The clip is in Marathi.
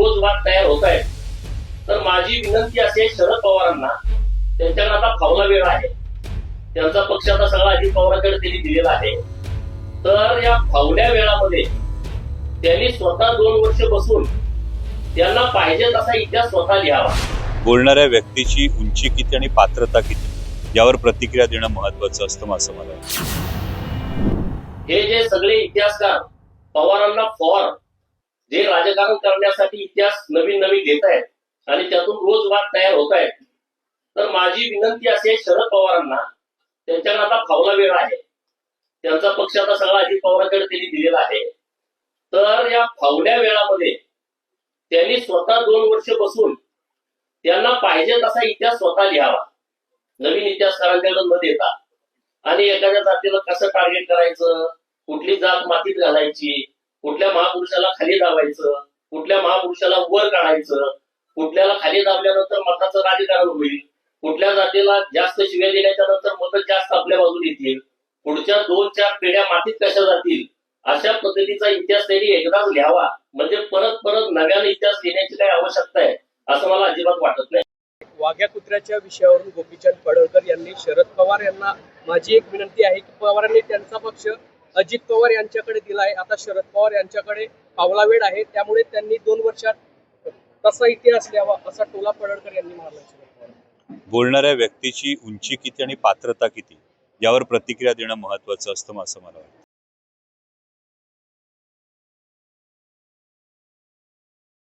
रोज वाद तयार होत आहेत. तर माझी विनंती आहे शरद पवारांना त्यांच्याकडे आता फावला वेळ आहे. त्यांचा पक्ष आता सगळा अजित पवारांकडे त्यांनी दिलेला आहे. तर या फावल्या वेळामध्ये त्यांनी स्वतः दोन वर्ष बसून त्यांना पाहिजे तसा इतिहास स्वतः लिहावा. बोलणाऱ्या व्यक्तीची उंची किती आणि पात्रता किती? यावर प्रतिक्रिया देणं महत्वाचं असतं असं मला. हे जे सगळे इतिहासकार पवारांना फॉर जे राजकारण करण्यासाठी इतिहास नवीन नवीन घेत आहेत आणि त्यातून रोज वाद तयार होत आहेत. तर माझी विनंती अशी आहे शरद पवारांना त्यांच्याकडे आता फावला वेळ आहे. त्यांचा पक्ष आता सगळा अजित पवारांकडे त्यांनी दिलेला आहे. तर या फावल्या वेळामध्ये त्यांनी स्वतः दोन वर्ष बसून त्यांना पाहिजे तसा इतिहास स्वतः लिहावा. नवीन इतिहासकारांच्याकडे न देता. आणि एखाद्या जातीला कसं टार्गेट करायचं? कुठली जात मातीत घालायची? कुठल्या महापुरुषाला खाली दाबायचं कुठल्या महापुरुषाला वर काढायचं कुठल्याला खाली दाबल्यानंतर मताचं राजकारण होईल कुठल्या जातीला जास्त शिव्या दिल्याच्या नंतर मत जास्त आपल्या बाजून येतील पुढच्या दोन चार पिढ्या मातीत कशा जातील अशा पद्धतीचा इतिहास त्यांनी एकदाच लिहावा. म्हणजे परत परत नव्याने इतिहास लिहिण्याची काही आवश्यकता आहे असं मला अजिबात वाटत नाही. वाघ्या कुत्र्याच्या विषयावरून गोपीचंद पडळकर यांनी शरद पवार यांना माझी एक विनंती आहे की पवारांनी त्यांचा पक्ष अजित पवार यांच्याकडे दिला आहे आता शरद पवार यांच्याकडे पावला वेळ आहे. त्यामुळे त्यांनी दोन वर्षात तसा इतिहास लिहावा असा टोला पडळकर यांनी मारला बोलणाऱ्या व्यक्तीची उंची किती आणि पात्रता किती यावर प्रतिक्रिया देणं महत्वाचं असतं असं मला वाटतं.